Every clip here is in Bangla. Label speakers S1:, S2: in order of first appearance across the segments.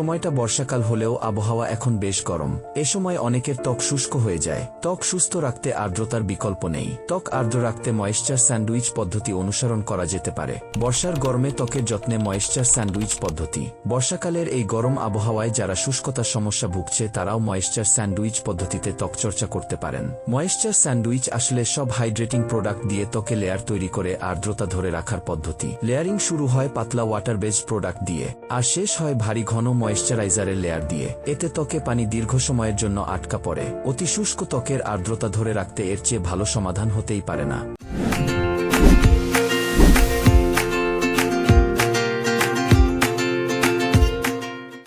S1: সময়টা বর্ষাকাল হলেও আবহাওয়া এখন বেশ গরম। এ সময় অনেকের ত্বক শুষ্ক হয়ে যায়। ত্বক সুস্থ রাখতে আর্দ্রতার বিকল্প নেই। ত্বক আর্দ্র রাখতে ময়েশ্চার স্যান্ডউইচ পদ্ধতি অনুসরণ করা যেতে পারে। বর্ষার গরমে ত্বকের যত্নে ময়েশ্চার স্যান্ডউইচ পদ্ধতি। বর্ষাকালের এই গরম আবহাওয়ায় যারা শুষ্কতার সমস্যা ভুগছে, তারাও ময়েশ্চার স্যান্ডউইচ পদ্ধতিতে ত্বক চর্চা করতে পারেন। ময়েশ্চার স্যান্ডউইচ আসলে সব হাইড্রেটিং প্রোডাক্ট দিয়ে ত্বকে লেয়ার তৈরি করে আর্দ্রতা ধরে রাখার পদ্ধতি। লেয়ারিং শুরু হয় পাতলা ওয়াটার বেজ প্রোডাক্ট দিয়ে। আর শেষ হয় ভারী ঘন ময়েশ্চারাইজারের লেয়ার দিয়ে। এতে ত্বকে পানি দীর্ঘ সময়ের জন্য আটকা পড়ে। অতি শুষ্ক ত্বকের আর্দ্রতা ধরে রাখতে এর চেয়ে ভালো সমাধান হতেই পারে না।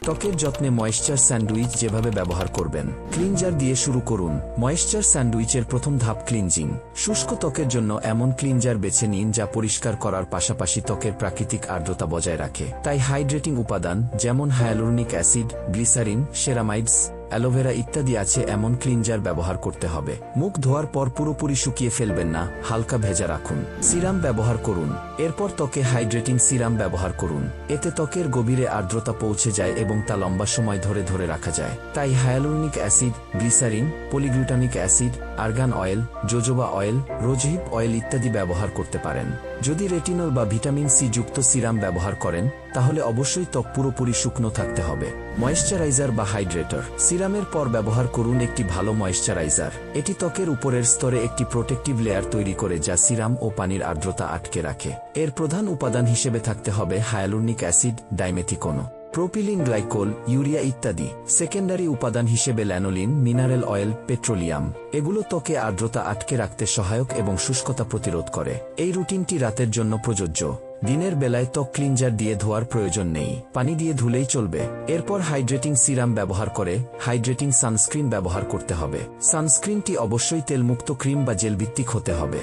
S1: ত্বকের যত্নে ময়েশ্চার স্যান্ডউইচ যেভাবে ব্যবহার করবেন। ক্লিনজার দিয়ে শুরু করুন। ময়েশ্চার স্যান্ডউইচের প্রথম ধাপ ক্লিনজিং শুষ্ক ত্বকের জন্য এমন ক্লিনজার বেছে নিন যা পরিষ্কার করার পাশাপাশি ত্বকের প্রাকৃতিক আর্দ্রতা বজায় রাখে। তাই হাইড্রেটিং উপাদান যেমন hyaluronic acid glycerin ceramides aloe vera ইত্যাদি আছে এমন ক্লিনজার ব্যবহার করতে হবে। মুখ ধোয়ার পর পুরোপুরি শুকিয়ে ফেলবেন না, হালকা ভেজা রাখুন। সিরাম ব্যবহার করুন। এরপর ত্বকে হাইড্রেটিং সিরাম ব্যবহার করুন। এতে ত্বকের গভীরে আর্দ্রতা পৌঁছে যায় এবং তা লম্বা সময় ধরে ধরে রাখা যায়। তাই hyaluronic acid, glycerin, polyglutamic acid argan oil, jojoba oil, rosehip oil ইত্যাদি ব্যবহার করতে পারেন। যদি রেটিনল বা ভিটামিন সি যুক্ত সিরাম ব্যবহার করেন, তাহলে অবশ্যই ত্বক পুরোপুরি শুকনো থাকতে হবে। ময়েশ্চারাইজার বা হাইড্রেটর। সিরামের পর ব্যবহার করুন একটি ভালো ময়েশ্চারাইজার। এটি ত্বকের উপরের স্তরে একটি প্রোটেক্টিভ লেয়ার তৈরি করে যা সিরাম ও পানির আর্দ্রতা আটকে রাখে। এর প্রধান উপাদান হিসেবে থাকতে হবে hyaluronic acid dimethicone propylene, glycol, urea ইত্যাদি সেকেন্ডারি উপাদান হিসেবে ল্যানোলিন, মিনারেল অয়েল, পেট্রোলিয়াম, এগুলো ত্বকে আর্দ্রতা আটকে রাখতে সহায়ক এবং শুষ্কতা প্রতিরোধ করে। এই রুটিনটি রাতের জন্য প্রযোজ্য। দিনের বেলায় ত্বক ক্লিনজার দিয়ে ধোয়ার প্রয়োজন নেই। পানি দিয়ে ধুলেই চলবে। এরপর হাইড্রেটিং সিরাম ব্যবহার করে হাইড্রেটিং সানস্ক্রিন ব্যবহার করতে হবে। সানস্ক্রিনটি অবশ্যই তেলমুক্ত ক্রিম বা জেলভিত্তিক হতে হবে।